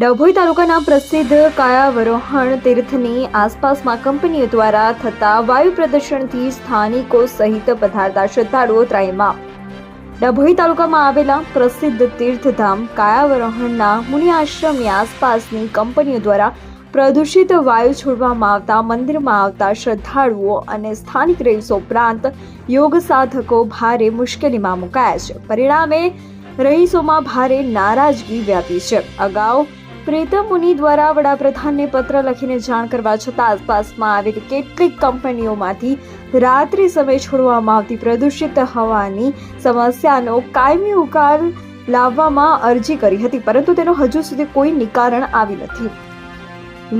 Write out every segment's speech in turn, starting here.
ડભોઈ તાલુકાના પ્રસિદ્ધ કાયાવરોહણ તીર્થની આસપાસમાં કંપનીઓ દ્વારા થતા વાયુ પ્રદૂષણથી સ્થાનિકો સહિત પધારતા શ્રદ્ધાળુઓ ત્રાહીમાં ડભોઈ તાલુકામાં આવેલા પ્રસિદ્ધ તીર્થધામ કાયાવરોહણના મુનિ આશ્રમની આસપાસની કંપનીઓ દ્વારા પ્રદૂષિત વાયુ છોડવામાં આવતા મંદિરમાં આવતા શ્રદ્ધાળુઓ અને સ્થાનિક રહીશો ઉપરાંત યોગ સાધકો ભારે મુશ્કેલીમાં મુકાયા છે. પરિણામે રહીશોમાં ભારે નારાજગી વ્યાપી છે. અગાઉ પ્રીતમ મુનિ દ્વારા વડાપ્રધાનને પત્ર લખીને જાણ કરવા છતાં આસપાસમાં આવેલી કેટલીક કંપનીઓમાંથી રાત્રિ સમયે છોડવામાં આવતી પ્રદૂષિત હવાની સમસ્યાનો કાયમી ઉકેલ લાવવામાં અરજી કરી હતી, પરંતુ તેનો હજુ સુધી કોઈ નિકારણ આવી નથી.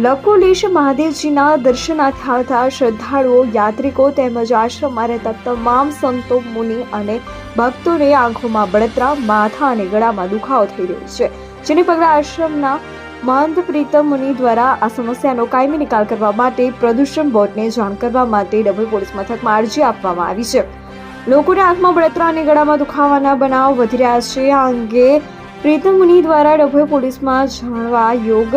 લકુલેશ મહાદેવજીના દર્શનાર્થે આવતા શ્રદ્ધાળુઓ, યાત્રિકો તેમજ આશ્રમમાં રહેતા તમામ સંતો, મુનિ અને ભક્તોને આંખોમાં બળતરા, માથા અને ગળામાં દુખાવો થઈ રહ્યો છે, જેને પગલે આશ્રમના મહંત પ્રીતમ મુનિ દ્વારા આ સમસ્યાનો કાયમી નિકાલ કરવા માટે પ્રદૂષણ બોર્ડને જાણ કરવા માટે ડભોઈ પોલીસ મથકમાં અરજી આપવામાં આવી છે. લોકોને આંખમાં બળતરા અને ગળામાં દુખાવાના બનાવ વધી રહ્યા છે. આ અંગે પ્રીતમ મુનિ દ્વારા ડભોઈ પોલીસમાં જાણવા યોગ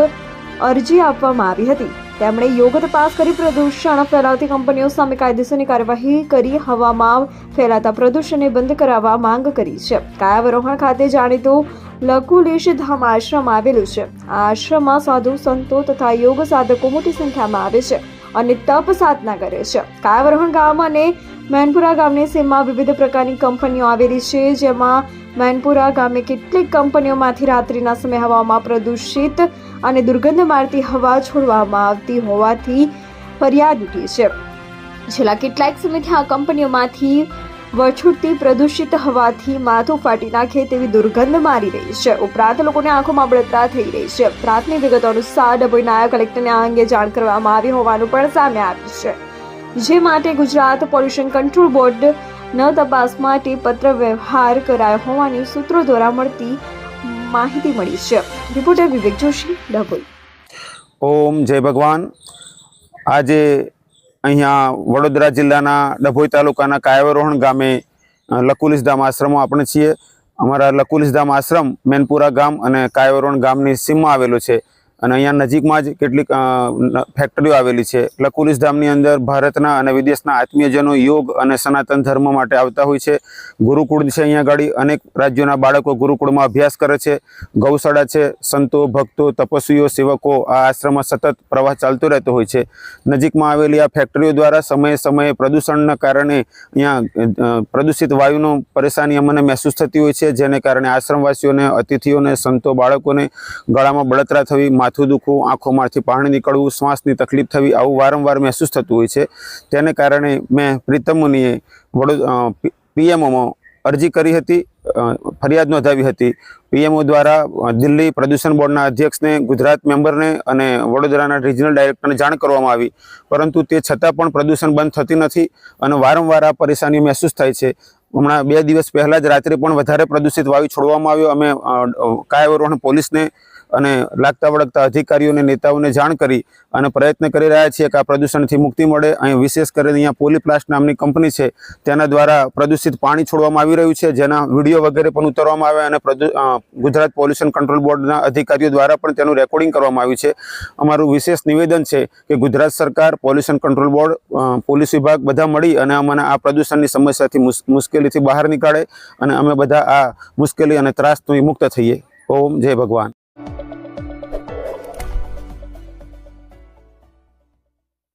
અરજી આપવામાં આવી હતી. તેમણે યોગ તપાસ કરી પ્રદૂષણ ફેલાવતી કંપનીઓ સામે કાયદેસરની કાર્યવાહી કરી હવામાં ફેલાતા પ્રદૂષણને બંધ કરાવવા માંગ કરી છે. કાયાવરોહણ ખાતે જાણીતું લકુલેશ ધામ આશ્રમ આવેલું છે. આ આશ્રમમાં સાધુ, સંતો તથા યોગ સાધકો મોટી સંખ્યામાં આવે છે અને તપ સાધના કરે છે. કાયાવરોહણ ગામ અને મેનપુરા ગામની સીમમાં વિવિધ પ્રકારની કંપનીઓ આવેલી છે, જેમાં મેનપુરા ગામે કેટલીક કંપનીઓમાંથી રાત્રિના સમય હવામાં પ્રદૂષિત અને દુર્ગંધ મારતી હવા છોડવામાં આવતી હોવાથી ફરિયાદ ઉઠી છે. છેલ્લા કેટલાક સમયથી આ કંપનીઓમાંથી વછૂટતી પ્રદૂષિત હવાથી માથું ફાટી નાખે તેવી દુર્ગંધ મારી રહી છે. ઉપરાંત લોકોની આંખોમાં બળતરા થઈ રહી છે. પ્રાથમિક વિગતો અનુસાર ડભોઈ નાયક કલેક્ટરને આ અંગે જાણ કરવામાં આવી હોવાનું પણ સામે આવ્યું છે. જે માટે ગુજરાત પોલ્યુશન કંટ્રોલ બોર્ડ ન તપાસ માટે પત્ર વ્યવહાર કરાયો હોવાની સૂત્રો દ્વારા મળતી માહિતી મળી છે. રિપોર્ટર વિવેક જોશી, ડભોઈ. ઓમ જય ભગવાન. આજે અહીંયા વડોદરા જિલ્લાના ડભોઈ તાલુકાના કાયવરોહણ ગામે લકુલિસધામ આશ્રમમાં આપણે છીએ. અમારા લકુલિસધામ આશ્રમ મેનપુરા ગામ અને કાયવરોહણ ગામની સીમમાં આવેલો છે. અને અહીંયા નજીકમાં જ કેટલીક ફેક્ટરીઓ આવેલી છે. લકુલિસધામની અંદર ભારતના અને વિદેશના આત્મીયજનો યોગ અને સનાતન ધર્મ માટે આવતા હોય છે. ગુરુકુળ છે અહીંયા આગળ અનેક રાજ્યોના બાળકો ગુરુકુળમાં અભ્યાસ કરે છે. ગૌશાળા છે. સંતો, ભક્તો, તપસ્વીઓ, સેવકો આ આશ્રમમાં સતત પ્રવાહ ચાલતો રહેતો હોય છે. નજીકમાં આવેલી આ ફેક્ટરીઓ દ્વારા સમયે સમયે પ્રદૂષણના કારણે અહીંયા પ્રદૂષિત વાયુનો પરેશાની અમને મહેસૂસ થતી હોય છે. જેને કારણે આશ્રમવાસીઓને, અતિથિઓને, સંતો બાળકોને ગળામાં બળતરા થવી માથું દુખવું આંખોમાંથી પાણી નીકળવું, શ્વાસની તકલીફ થવી આવું વારંવાર મહેસૂસ થતું હોય છે. તેને કારણે મેં પ્રીતમ મુનિએ વડો પીએમઓમાં અરજી કરી હતી ફરિયાદ નોંધાવી હતી. પીએમઓ દ્વારા દિલ્હી પ્રદૂષણ બોર્ડના અધ્યક્ષને, ગુજરાત મેમ્બરને અને વડોદરાના રિજનલ ડાયરેક્ટરને જાણ કરવામાં આવી. પરંતુ તે છતાં પણ પ્રદૂષણ બંધ થતી નથી અને વારંવાર આ પરેશાની મહેસૂસ થાય છે. હમણાં બે દિવસ પહેલાં જ રાત્રે પણ વધારે પ્રદૂષિત વાયુ છોડવામાં આવ્યો. અમે કાયાવરોહણ પોલીસને અને લાગતા વળગતા અધિકારીઓને, નેતાઓને જાણ કરી અને પ્રયત્ન કરી રહ્યા છીએ કે આ પ્રદૂષણથી મુક્તિ મળે. અહીં વિશેષ કરીને અહીંયા પોલીપ્લાસ્ટ નામની કંપની છે. તેના દ્વારા પ્રદૂષિત પાણી છોડવામાં આવી રહ્યું છે. જેના વીડિયો વગેરે પણ ઉતારવામાં આવે અને ગુજરાત પોલ્યુશન કંટ્રોલ બોર્ડના અધિકારીઓ દ્વારા પણ તેનું રેકોર્ડિંગ કરવામાં આવ્યું છે. અમારું વિશેષ નિવેદન છે કે ગુજરાત સરકાર, પોલ્યુશન કંટ્રોલ બોર્ડ પોલીસ વિભાગ બધા મળી અને અમને આ પ્રદૂષણની સમસ્યાથી મુશ- મુશ્કેલીથી બહાર નીકાળે અને અમે બધા આ મુશ્કેલી અને ત્રાસથી મુક્ત થઈએ. ઓમ જય ભગવાન.